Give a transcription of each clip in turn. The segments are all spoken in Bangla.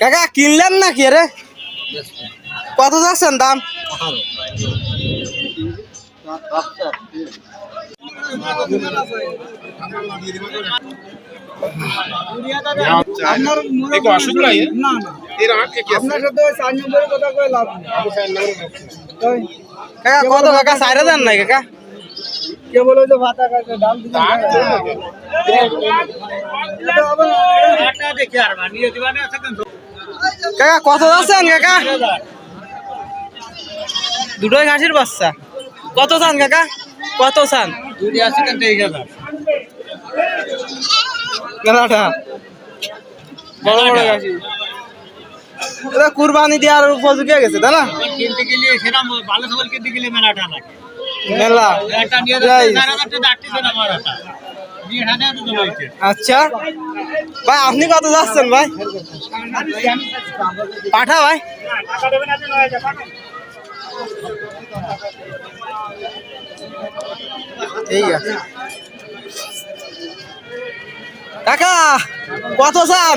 কাকা কিনলেন না কি রে? কত যাচ্ছেন দাম? একটু অসুখ নাই না না। এর আগে কি আছে? আপনার সাথে ওই চার নম্বরের কথা কয়ে লাভ নেই। ওই কাকা কত কাকা চার হাজার নাই কাকা। কে বলে যে ভাতা কাছে দাম দিতে এটা আবার কাকা কত যাচ্ছেন কাকা? দুটোই ঘাসির বাচ্চা। কত চান কাকা? কত চান? মেলাটা বড় বড় ঘাসি। এটা কুরবানি দেওয়ার উপযোগী হয়ে গেছে তাই না? কিনতে গেলে সেরকম ভালো ছাগল কিনতে গেলে মেলাটা লাগে। মেলা। একটা নিয়ে টাকা না আচ্ছা। ভাই আপনি কত যাচ্ছেন ভাই? পাঠা ভাই? ঠিক আছে কাকা কত চান?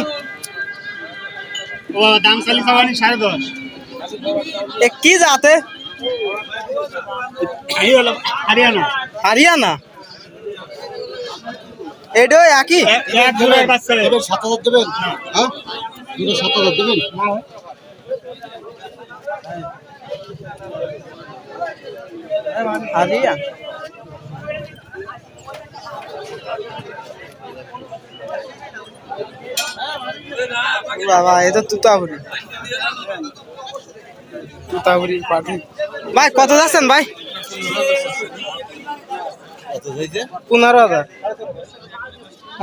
ও দাম চালি চাওয়ানি সাড়ে দশ। কি হলো হারিয়ানা। হারিয়ানা? এটাও একই? এক জোড়া বাচ্চা সাত হাজার দেবেন? হ্যাঁ? দুটো সাত হাজার দেবেন? হারিয়া বাবা এ তো তুতাপুরি পাখি ভাই কত যাচ্ছেন ভাই? পনেরো হাজার।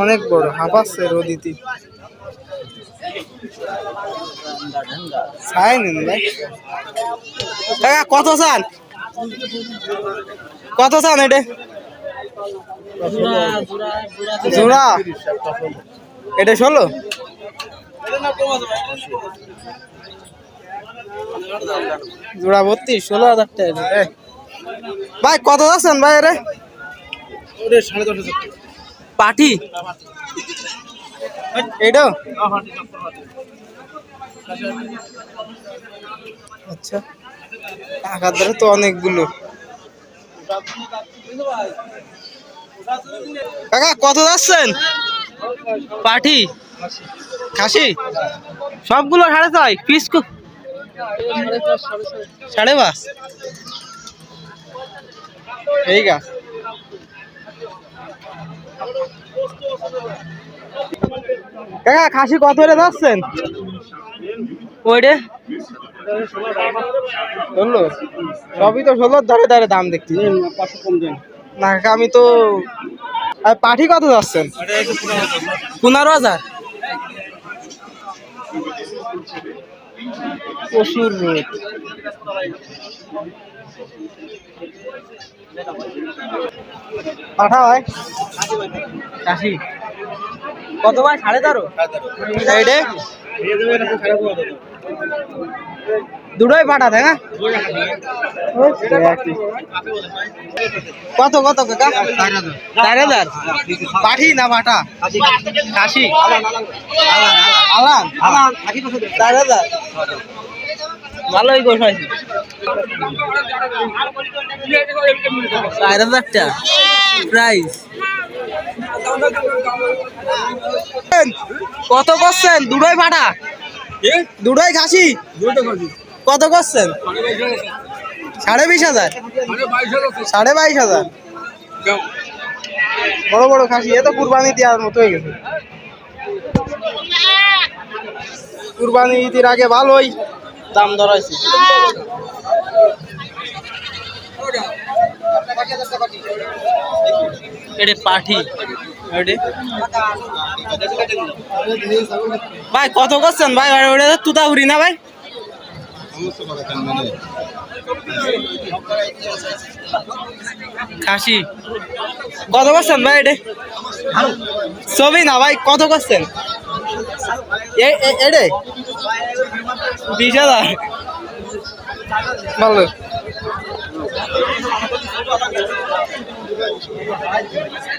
অনেক বড় হাঁপাচ্ছে রোদিতি। ছাই ভাই। কাকা কত চান? কত চান এটা? জোড়া? এটা ষোলো? জোড়া বত্রিশ, ষোলো হাজার টাকা। ভাই, কত যাচ্ছেন ভাই রে সাড়ে দশ হাজার পাটি এইটা? আচ্ছা টাকার ধরে তো অনেকগুলো। কাকা কত যাচ্ছেন? পাটি খাসি? সবগুলো সাড়ে ছয় পিস সাড়ে পাঁচ। এই আছে। কাকা খাসি কত করে যাচ্ছেন ওইটে ষোলো সবই তো ষোলোর ধারে ধারে দাম দেখছি। পাঁচশো কম দেন। না কাকা, আমি তো আর পাঠি কত যাচ্ছেন পনেরো হাজার। প্রচুর রোদ পাঠা ভাই। কাশি কত ভাই? সাড়ে তেরো? এইটে দুটোই পাঠা তাই না কত কত কাকা? চার হাজার। পাঠি না পাঠা? কাশি আলান। আলান। চার হাজার। ভালোই গোসাইছি চার হাজারটা? প্রাইস কত করছেন? দুটোই পাঠা দুটোই খাসি? কত করছেন? সাড়ে বিশ হাজার। সাড়ে বাইশ হাজার বড় বড় খাসি এ তো কুরবানি দেওয়ার মতো হয়ে গেছে। কুরবানি ঈদের আগে ভালোই। দাম এটা পাঠি। ভাই, কত করছেন ভাই? ওটা তো তুতাপুরি না ভাই? খাসি। কত করছেন ভাই এটা? ছবি না ভাই, কত করছেন? এ- এ- এডে বিশ হাজার ভালো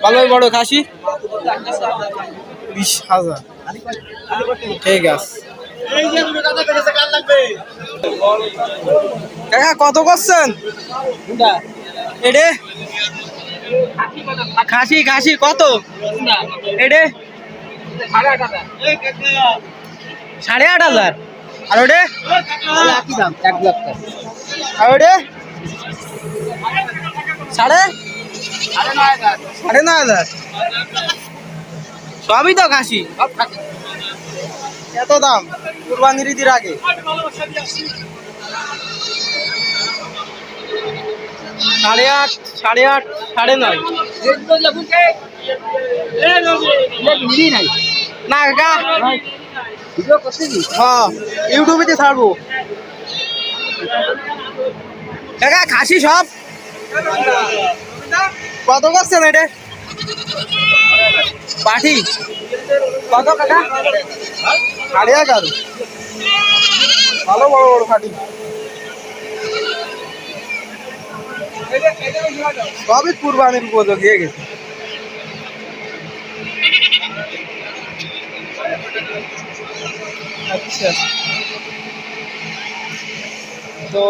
ভালোই বড় খাসি? বিশ হাজার। ঠিক আছে। কাকা কত করছেন? এডে? খাসি খাসি কত? এডে? সাড়ে আট হাজার? আর ওডে একই দাম এক লাখ টাকা সাড়ে সাড়ে নয় হাজার সবই তো খাসি এত দাম কুরবানির ঈদের আগে সাড়ে আট সাড়ে আট সাড়ে নয় না কাকা ভিডিও করতেছি হ্যাঁ ইউটিউবেতে ছাড়বো। কাকা খাসি সব? কত করছেন এটা পাঠি। কত কাকা? সাড়ে এগারো ভালো বড় বড় পাঠি। সবই কুরবানির উপযোগী গেছে। আচ্ছা তো